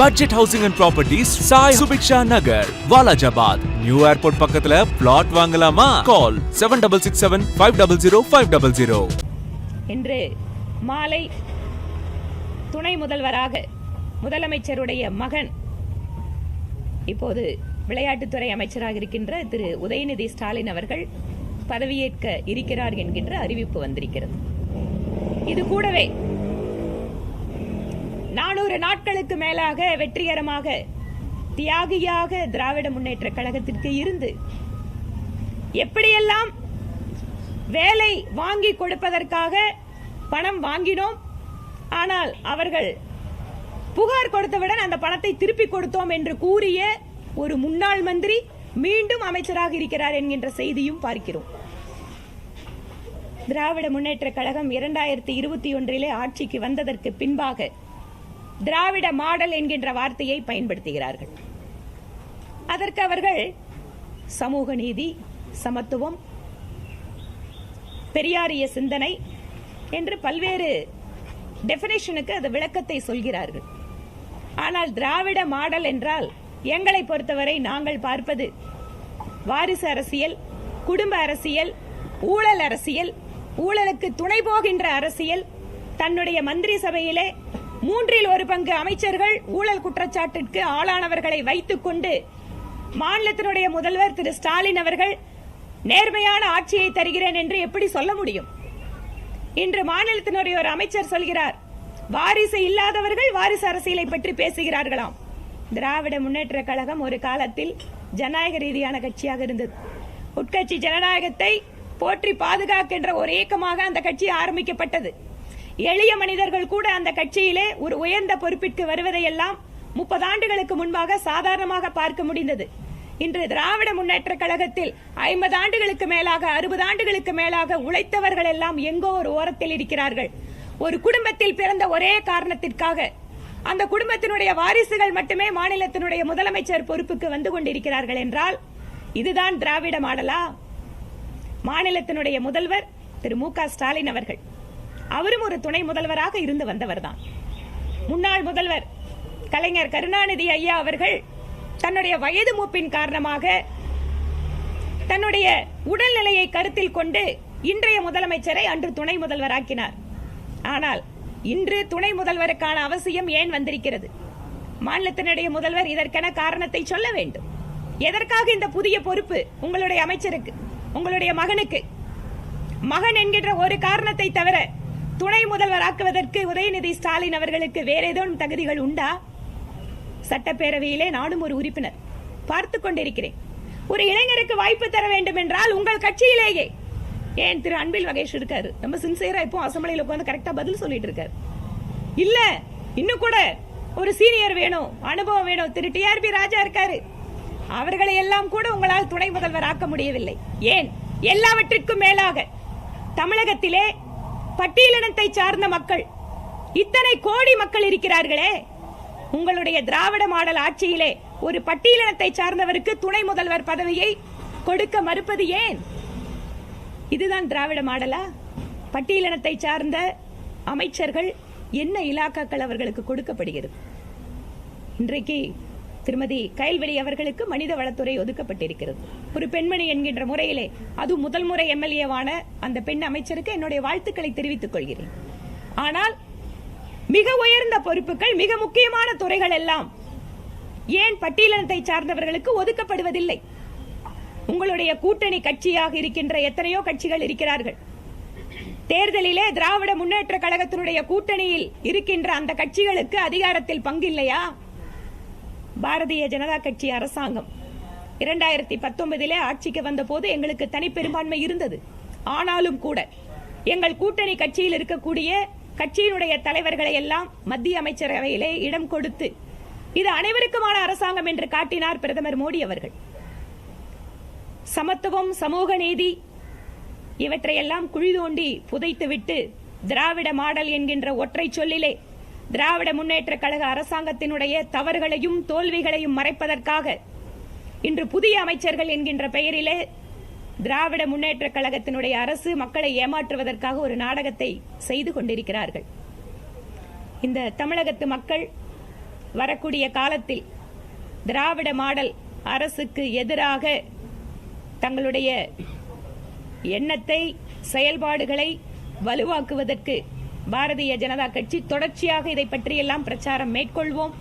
Budget housing and properties Sai Subiksha Nagar Walajabad new airport பக்கத்துல plot வாங்கலாமா? Call seven double six seven five double zero five double zero இன்று மாலை துணை முதல்வராக முதலமைச்சருடைய மகன் இப்போது விளையாட்டுத்துறை அமைச்சராக இருக்கின்ற திரு. உதயநிதி ஸ்டாலின் அவர்கள் பதவியேற்க இருக்கிறார் என்கின்ற அறிவிப்பு வந்திருக்கிறது. இது கூடவே நானூறு நாட்களுக்கு மேலாக வெற்றிகரமாக தியாகியாக திராவிட முன்னேற்ற கழகத்திற்கு இருந்து எப்படியெல்லாம் வேலை வாங்கி கொடுப்பதற்காக பணம் வாங்கினோம் ஆனால் அவர்கள் புகார் கொடுத்தவுடன் அந்த பணத்தை திருப்பி கொடுத்தோம் என்று கூறிய ஒரு முன்னாள் மந்திரி மீண்டும் அமைச்சராக இருக்கிறார் என்கின்ற செய்தியும் பார்க்கிறோம். திராவிட முன்னேற்ற கழகம் இரண்டாயிரத்தி இருபத்தி ஒன்றிலே ஆட்சிக்கு வந்ததற்கு பின்பாக திராவிட மாடல் என்கின்ற வார்த்தையை பயன்படுத்துகிறார்கள். அதற்கு அவர்கள் சமூக நீதி சமத்துவம் பெரியாரிய சிந்தனை என்று பல்வேறு டெபினேஷனுக்கு அது விளக்கத்தை சொல்கிறார்கள். ஆனால் திராவிட மாடல் என்றால் எங்களை பொறுத்தவரை நாங்கள் பார்ப்பது வாரிசு அரசியல் குடும்ப அரசியல் ஊழல் அரசியல் ஊழலுக்கு துணை போகின்ற அரசியல் தன்னுடைய மந்திரி சபையிலே மூன்றில் ஒரு பங்கு அமைச்சர்கள் ஊழல் குற்றச்சாட்டிற்கு ஆளானவர்களை வைத்துக் கொண்டு மாநிலத்தினுடைய முதல்வர் திரு ஸ்டாலின் அவர்கள் நேர்மையான ஆட்சியை தருகிறேன் என்று எப்படி சொல்ல முடியும்? இன்று மாநிலத்தினுடைய ஒரு அமைச்சர் சொல்கிறார் வாரிசு இல்லாதவர்கள் வாரிசு அரசியலை பற்றி பேசுகிறார்களாம். திராவிட முன்னேற்ற கழகம் ஒரு காலத்தில் ஜனநாயக ரீதியான கட்சியாக இருந்தது. உட்கட்சி ஜனநாயகத்தை போற்றி பாதுகாக்கின்ற ஒரு இயக்கமாக அந்த கட்சி ஆரம்பிக்கப்பட்டது. எளிய மனிதர்கள் கூட அந்த கட்சியிலே ஒரு உயர்ந்த பொறுப்பிற்கு வருவதையெல்லாம் முப்பது ஆண்டுகளுக்கு முன்பாக சாதாரணமாக பார்க்க முடிந்தது. இன்று திராவிட முன்னேற்ற கழகத்தில் ஐம்பது ஆண்டுகளுக்கு மேலாக அறுபது ஆண்டுகளுக்கு மேலாக உழைத்தவர்கள் எல்லாம் எங்கோ ஒரு ஓரத்தில் இருக்கிறார்கள். ஒரு குடும்பத்தில் பிறந்த ஒரே காரணத்திற்காக அந்த குடும்பத்தினுடைய வாரிசுகள் மட்டுமே மாநிலத்தினுடைய முதலமைச்சர் பொறுப்புக்கு வந்து கொண்டிருக்கிறார்கள் என்றால் இதுதான் திராவிட மாடலா? மாநிலத்தினுடைய முதல்வர் திரு மு க ஸ்டாலின் அவர்கள். அவரும் ஒரு துணை முதல்வராக இருந்து வந்தவர்தான். முன்னாள் முதல்வர் கலைஞர் கருணாநிதி ஐயா அவர்கள் தன்னுடைய வயது மூப்பின் காரணமாக தன்னுடைய உடல்நிலையை கருத்தில் கொண்டு இன்றைய முதலமைச்சரை அன்று துணை முதல்வராக்கினார். ஆனால் இன்று துணை முதல்வருக்கான அவசியம் ஏன் வந்திருக்கிறது? மாநிலத்தினுடைய முதல்வர் இதற்கென காரணத்தை சொல்ல வேண்டும். எதற்காக இந்த புதிய பொறுப்பு உங்களுடைய அமைச்சருக்கு உங்களுடைய மகனுக்கு? மகன் என்கின்ற ஒரு காரணத்தை தவிர துணை முதல்வராக்குவதற்கு உதயநிதி ஸ்டாலின் அவர்களுக்கு வேற ஏதேனும் தகுதிகள் உண்டா? சட்டப்பேரவையிலே நானும் ஒரு உறுப்பினர். பார்த்து கொண்டிருக்கிறேன். ஒரு இளைஞருக்கு வாய்ப்பு தர வேண்டும் என்றால் உங்கள் கட்சியிலேயே. ஏன் திரு அன்பில் மகேஷ் இருக்காரு? ரொம்ப சின்சியரா இப்போ அசம்பிளியில் உட்காந்து கரெக்டா பதில் சொல்லிட்டு இருக்காரு. இல்ல இன்னும் கூட ஒரு சீனியர் வேணும் அனுபவம் வேணும். திரு டிஆர்பி ராஜா இருக்காரு. அவர்களை எல்லாம் கூட உங்களால் துணை முதல்வர் ஆக்க முடியவில்லை. ஏன்? எல்லாவற்றிற்கும் மேலாக தமிழகத்திலே பட்டியலினத்தை சார்ந்த மக்கள். இத்தனை கோடி மக்கள் இருக்கிறார்களே. உங்களுடைய திராவிட மாடல் ஆட்சியிலே ஒரு பட்டியலினத்தை சார்ந்தவருக்கு துணை முதல்வர் பதவியை கொடுக்க மறுப்பது ஏன்? இதுதான் திராவிட மாடலா? பட்டியலினத்தை சார்ந்த அமைச்சர்கள் என்ன இலாக்காக்கள் அவர்களுக்கு கொடுக்கப்படுகிறது? இன்றைக்கு திருமதி கயல்வெளி அவர்களுக்கு மனித வளத்துறை ஒதுக்கப்பட்டிருக்கிறது. ஒரு பெண்மணி என்கின்ற முறையிலே அது முதல் முறை எம்எல்ஏவான அந்த பெண் அமைச்சருக்கு என்னுடைய வாழ்த்துக்களை தெரிவித்துக் கொள்கிறேன். ஆனால் மிக உயர்ந்த பொறுப்புகள் மிக முக்கியமான துறைகள் எல்லாம் ஏன் பட்டியலினத்தை சார்ந்தவர்களுக்கு ஒதுக்கப்படுவதில்லை? உங்களுடைய கூட்டணி கட்சியாக இருக்கின்ற எத்தனையோ கட்சிகள் இருக்கிறார்கள். தேர்தலிலே திராவிட முன்னேற்ற கழகத்தினுடைய கூட்டணியில் இருக்கின்ற அந்த கட்சிகளுக்கு அதிகாரத்தில் பங்கு இல்லையா பாரதிய ஜனதா கட்சி அரசாங்கம். இரண்டாயிரத்தி பத்தொன்பதிலே ஆட்சிக்கு வந்தபோது எங்களுக்கு தனிப்பெரும்பான்மை இருந்தது. ஆனாலும் கூட எங்கள் கூட்டணி கட்சியில் இருக்கக்கூடிய கட்சியினுடைய தலைவர்களை எல்லாம் மத்திய அமைச்சரவையிலே இடம் கொடுத்து இது அனைவருக்குமான அரசாங்கம் என்று காட்டினார் பிரதமர் மோடி அவர்கள். சமத்துவம் சமூக நீதி இவற்றையெல்லாம் குழி தோண்டி புதைத்துவிட்டு திராவிட மாடல் என்கின்ற ஒற்றை சொல்லிலே திராவிட முன்னேற்ற கழக அரசாங்கத்தினுடைய தவறுகளையும் தோல்விகளையும் மறைப்பதற்காக இன்று புதிய அமைச்சர்கள் என்கின்ற பெயரிலே திராவிட முன்னேற்ற கழகத்தினுடைய அரசு மக்களை ஏமாற்றுவதற்காக ஒரு நாடகத்தை செய்து கொண்டிருக்கிறார்கள். இந்த தமிழகத்து மக்கள் வரக்கூடிய காலத்தில் திராவிட மாடல் அரசுக்கு எதிராக தங்களுடைய எண்ணத்தை செயல்பாடுகளை வலுவாக்குவதற்கு பாரதிய ஜனதா கட்சி தொடர்ச்சியாக இதை பற்றியெல்லாம் பிரச்சாரம் மேற்கொள்வோம்.